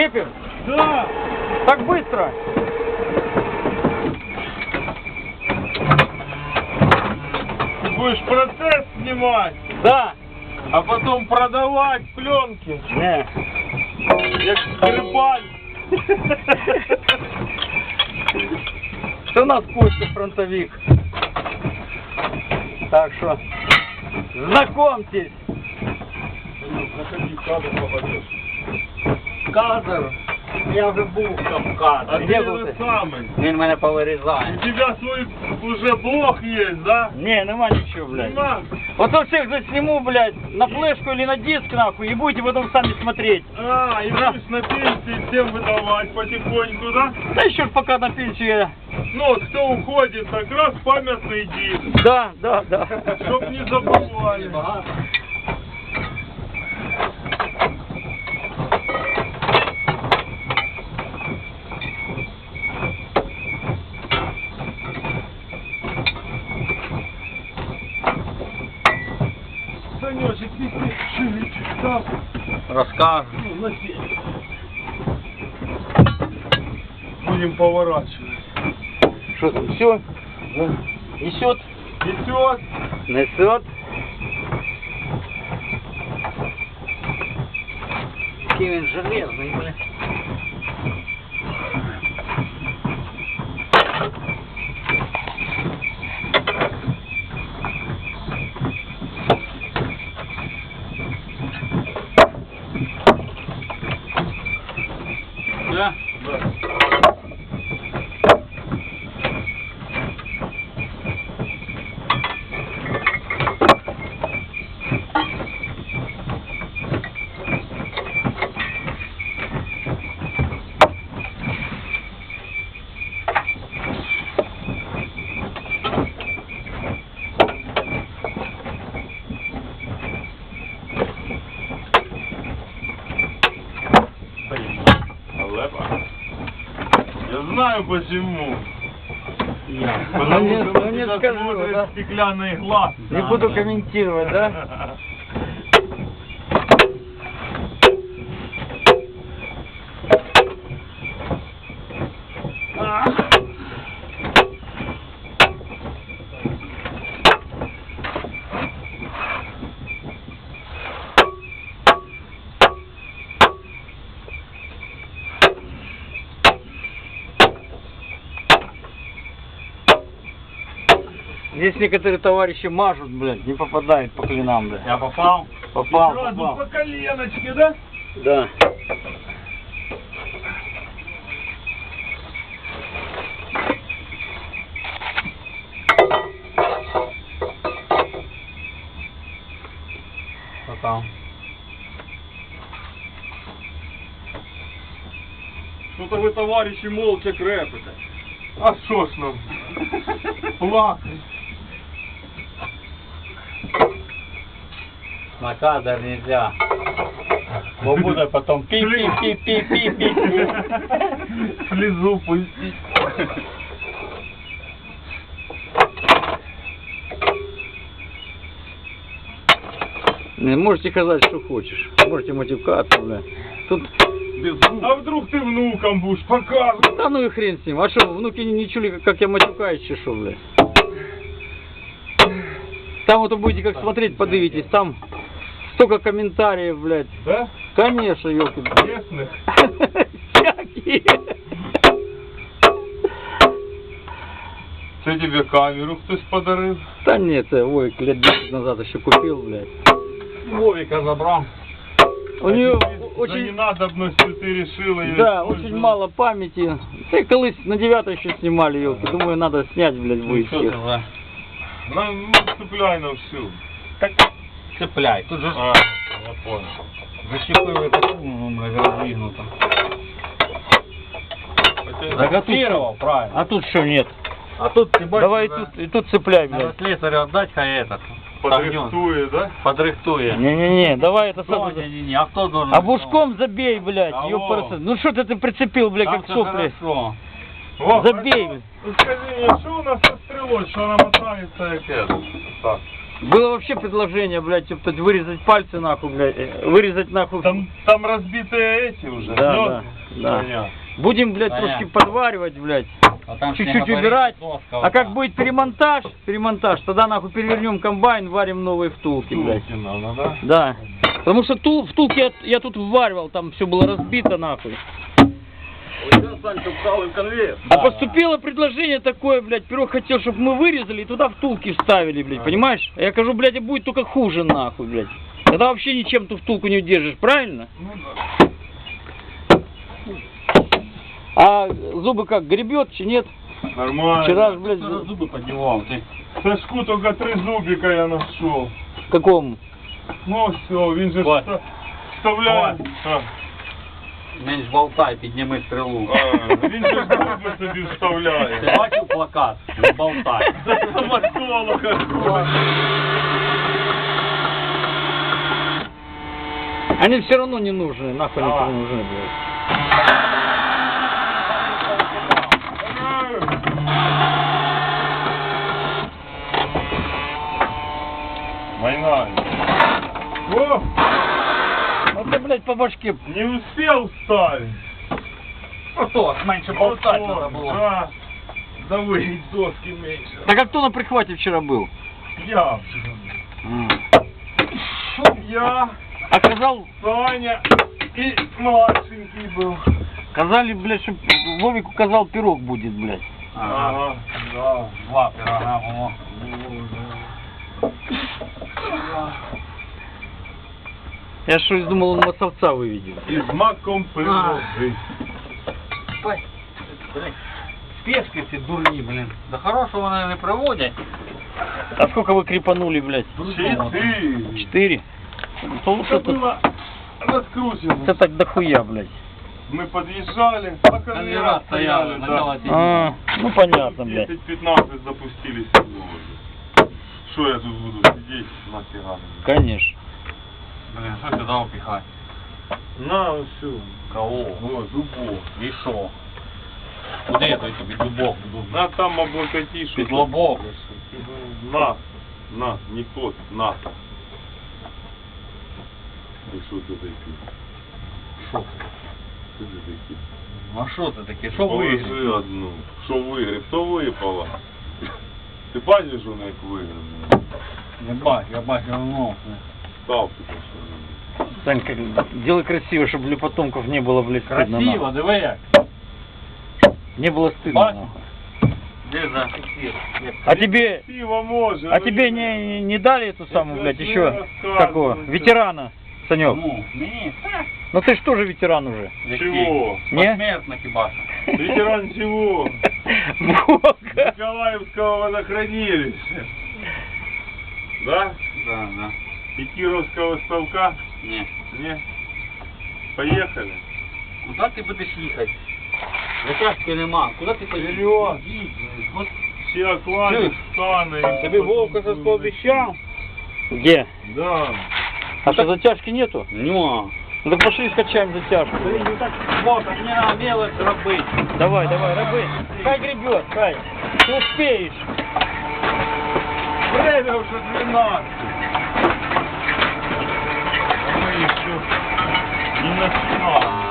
Крепим? Да! Так быстро? Ты будешь процесс снимать, Да. а потом продавать пленки. Не. Як скрипаль. Что нас Костя фронтовик? Так что, знакомьтесь. Заходи, кадр попадешь. Кадр. Я вже був там в А кадрі. ты Де був же ти? самый. Він мене У повирізає. тебя свой уже блог есть, да? Не, нема нічого, блядь. Нема. Вот то всех засниму, блядь, на флешку или на диск, нахуй, и будете потом сами смотреть. А, и будешь на пенсии всем выдавать потихоньку, да? Да еще ж пока на пенсию я... Ну вот, кто уходит, как раз памятный диск. Да, да, да. Чтоб не забывали. Санечек, Ну, пень. Будем поворачивать. Что там, все? Несет? Несет. Несет. Какой он железный, блядь. Да? Лепа. Я знаю почему. Я. Потому что у тебя скажу, смотрят да? стеклянный глаз. Не буду комментировать, да? Здесь некоторые товарищи мажут, блядь, не попадают по клинам, блядь. Я попал? Попал, Сразу попал. по коленочке, да? Да. Попал. Что-то вы, товарищи, молча крепите. А що ж нам? Плакать. На кадр нельзя. Бо буде потом пи-пи-пи-пи-пи-пи. Слезу пустить. Можете сказать, что хочешь. Можете матюкаться, блядь. Тут, А вдруг ты внукам будешь показывать? да ну и хрен с ним. А что, внуки не, не чули, как, я матюкаюсь, что, блядь? Там вот вы будете как смотреть, подивитесь, там столько комментариев, блядь. Да? Конечно, ёлки. Честных. Всякие. Це тебе камеру хтось подарив? Да нет, э, ой, лет 10 назад еще купил, блядь. Вовика забрал. У нее За очень, ненадобностью ты решила ее да, очень мало памяти. Да колись на девятой еще снимали, ёлки. Думаю, надо снять, блядь, будет ты за? На, ну, цепляй на всю. Так цепляй. Тут же А, я понял. защипывай такую, ну, развернуто. Хотя- Заготовировал, правильно. А тут что нет? А тут ты бачишь, Давай и да, тут, и тут цепляй, Надо блядь. слесарю отдать, хай этот. согнёт. Подрихтує, да? Подрыхтует. Не-не-не, давай это Кто? сразу. Не-не-не, а кто должен? А бушком забей, блядь, Алло. ёпарасы. Ну что ты, ты прицепил, блядь, Там как всё сопли. хорошо. Во, Забей, а що- ну, Скажи мені, що у нас со стрілою, що вона мотається як это? Так. Было вообще предложение, блядь, типа, вырезать пальцы нахуй, блядь, э, вырезать нахуй. Там, там разбитые эти уже. Да, звезды. да, да. Понятно. Будем, блядь, Понятно. трошки подваривать, блядь. А Чуть-чуть убирать. доска А как будет перемонтаж, перемонтаж, тогда нахуй перевернем комбайн, варим новые втулки, блядь. Втулки надо, да? Да. Потому что тул, втулки я, я тут вваривал, там все было разбито нахуй. А поступило предложение такое, блядь, Пирог хотел, чтобы мы вырезали и туда втулки вставили, блядь, понимаешь? А я говорю, блядь, и будет только хуже нахуй, блядь. Тогда вообще ничем ту втулку не удержишь, правильно? А зубы как, гребет, чи нет? Нормально. Вчера ж, блядь, на зубы подевал, ты. Сашку только три зубика я нашел. какому? Ну все, він же Хватит. вста- вставляє А, Менш болтай, підніми стрілу. а, він же зуби собі Ти вставляє. бачив плакат? Не болтай. Стоматолога. Они все равно не нужны, нахуй Давай. никому не нужны, блядь. Блядь, по башке. не успел вставить. Ото, менше болтати Вот, треба було. Да, да вы доски меньше. Так а кто на прихвате вчера был? Я. Я, Оказал, Саня и младшенький был. сказали, блядь, что Вовик указал пирог будет, блядь. Ага. Да. Два пирога було. Я что думал, он массовца выведет. І з маком приложи. Блядь, Спешки ці дурні, блін. До хорошого вони не приводять. А сколько вы крепанули, блядь? Четыре. Четыре? То Это что тут? было раскручено. Это так дохуя, блядь. Мы подъезжали, а конвейера Конвейера стояли, стояли, начало да. течь. А, ну понятно, блядь. 10-15 запустились в заводе. Что я тут буду сидеть нафига? Конечно. Блін, що сюди опіхати? На, все. Кого? О, зубов. І що? Куди я той тобі дубок буду? На там облокоти, что Під лобок. На, на, не тот, на. И что ты такие? Що? Что ты такие? А що це таке? Що Положи вигрів? одну. Що вигріб, то випало. Ти бачиш, воно як вигріб? Не бачу, я бачу, ну. Став ти що. Санька, делай красиво, чтобы для потомков не было, блядь, стыдно. Красиво, нахуй. диви як. Не было стыдно. Бать. нахуй. Де зафіксир? А тебе, Пиво може. а тебе не, не- не дали эту самую, Это блядь, же еще рассказывай, такого, да. ветерана, Санек? Ну, мені? Ну ты ж тоже ветеран уже. Чего? Не? Посмертно хіба що. Ветеран чего? Бога. Николаевского водохранилища. Да? Да, да. И Кировского ставка? Ні. Не? Поехали. Куди ти будеш їхати? Затяжки нема. Куди ти поїдеш? Вперед. Їдь, от Все оклади, станы. Тобі Вовка щось пообіцяв? Где? Да. А что, затяжки нету? Нема. Ну так пошли скачаем затяжку. Вовка, не треба мелочь робити. Давай, давай, рабы. Хай гребет, хай. Ты успеешь. Время уже 12. Мы еще не начинали. Поехали.